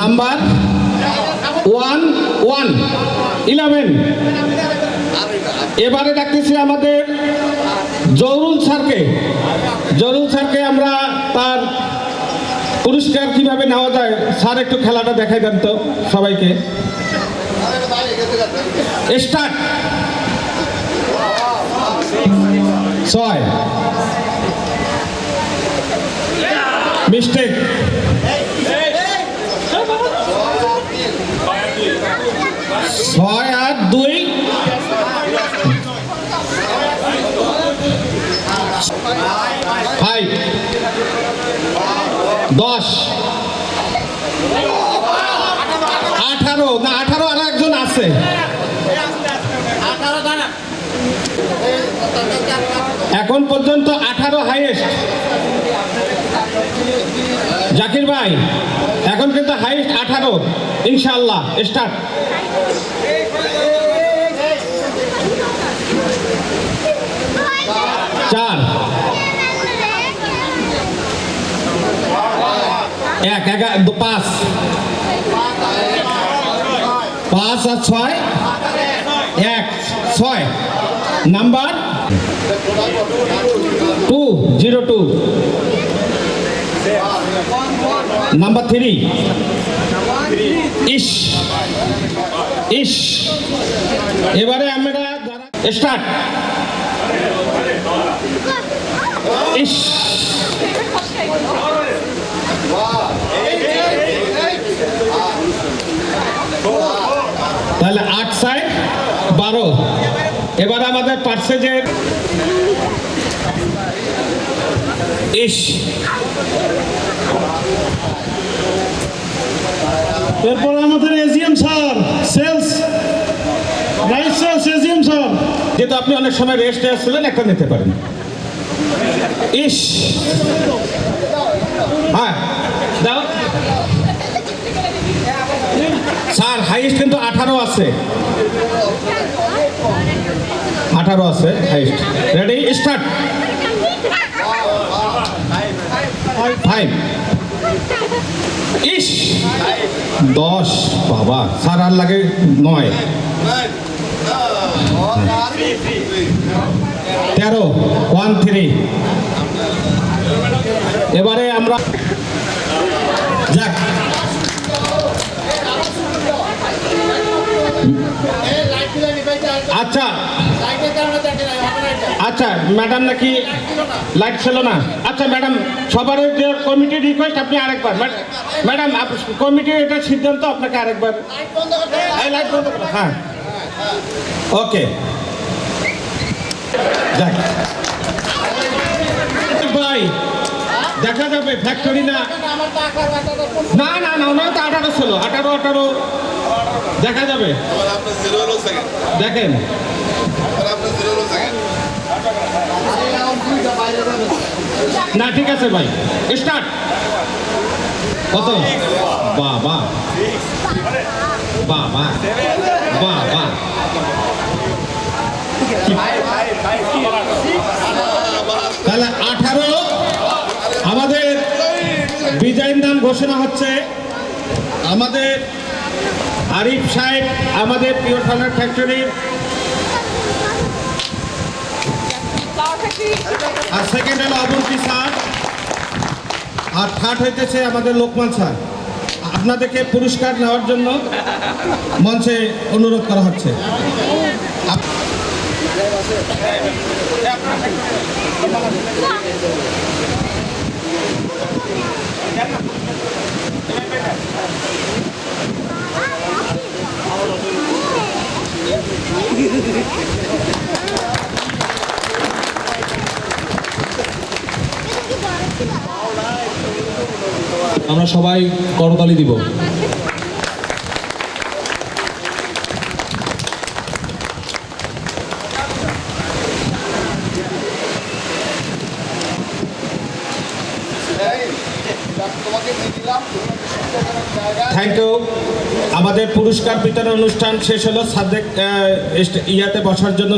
Number one one eleven এবারে ডাকতেছি আমাদের জরুল স্যারকে। জরুল স্যারকে আমরা তার পুরস্কার কীভাবে নেওয়া যায়, স্যার একটু খেলাটা দেখাই দেন তো সবাইকে। স্টার্ট ছয়। মিস্টেক ছয় আট দুই। ফাইভ। দশ। আঠারো। না, আঠারো আর একজন আছে। এখন পর্যন্ত আঠারো হাইয়েস্ট জাকির ভাই, এখন কিন্তু হাইয়েস্ট আঠারো। ইনশাল্লাহ স্টার্ট চার। এক দু- পাঁচ। পাঁচ আর ছয়? এক, ছয়। Number? Two, zero, two. Number three? ইস। ইস, এবারে আমরা স্টার্ট। ইস। তাহলে আট সাই বারো। এবার আমাদের পার্সেজের ইস। এরপর আমাদের যেহেতু আপনি অনেক সময় রেস্টে আসছিলেন একটা নিতে পারেন। ইস! হ্যাঁ। দাও। স্যার হাইস্ট কিন্তু আঠারো আছে। আঠারো আছে হাইস্ট রেডি স্টার্ট ফাইভ ইস! দশ। বাবা, স্যার, আর লাগে নয়। তেরো ওয়ান থ্রি এবারে আমরা যাক। আচ্ছা। আচ্ছা ম্যাডাম নাকি লাইট ছিল না? আচ্ছা ম্যাডাম সবার যে কমিটির রিকোয়েস্ট আপনি আরেকবার। ম্যাড- ম্যাডাম আপ- কমিটির এটা সিদ্ধান্ত আপনাকে আরেকবার। লাইট বন্ধ হ্যাঁ। ওকে যাক ভাই, দেখা যাবে ফ্যাক্টরি না না না না, ওনার তো আঠারো ছিল আঠারো আঠারো। দেখা যাবে। দেখেন। না, ঠিক আছে ভাই। স্টার্ট। কত? বাবা বাবা বাবা তাহলে আঠারো। আমাদের বিজয়ের নাম ঘোষণা হচ্ছে আমাদের আরিফ সাহেব, আমাদের পিওর ফার্মার ফ্যাক্টরির আর সেকেন্ড হলো অবন্তী স্যার আর থার্ড হইতেছে আমাদের লোকমান স্যার। আপনাদেরকে পুরস্কার নেওয়ার জন্য মঞ্চে অনুরোধ করা হচ্ছে। আমরা সবাই করতালি দিব। থ্যাংক ইউ আমাদের পুরস্কার বিতরণ অনুষ্ঠান শেষ হলো। সাদেক ইয়াতে বসার জন্য